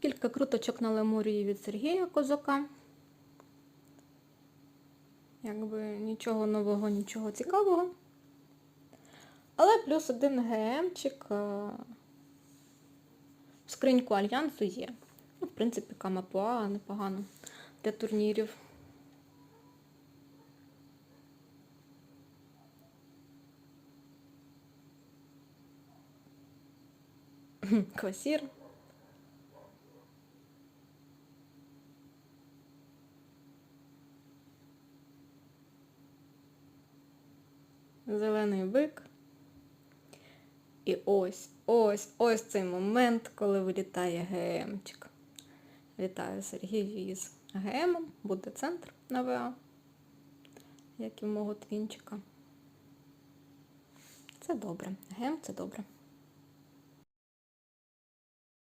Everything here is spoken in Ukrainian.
Кілька круточок на лемурії від Сергія Козака. Якби нічого нового, нічого цікавого. Але плюс один ГМчик е, в скриньку альянсу є. Ну, в принципі, Камапуа непогано для турнірів. Квасір. Зелений бик. І ось, ось, ось цей момент, коли вилітає ГМчик. Вітаю Сергію із ГМ, Буде центр на ВА, як і мого твінчика. Це добре. ГМ це добре.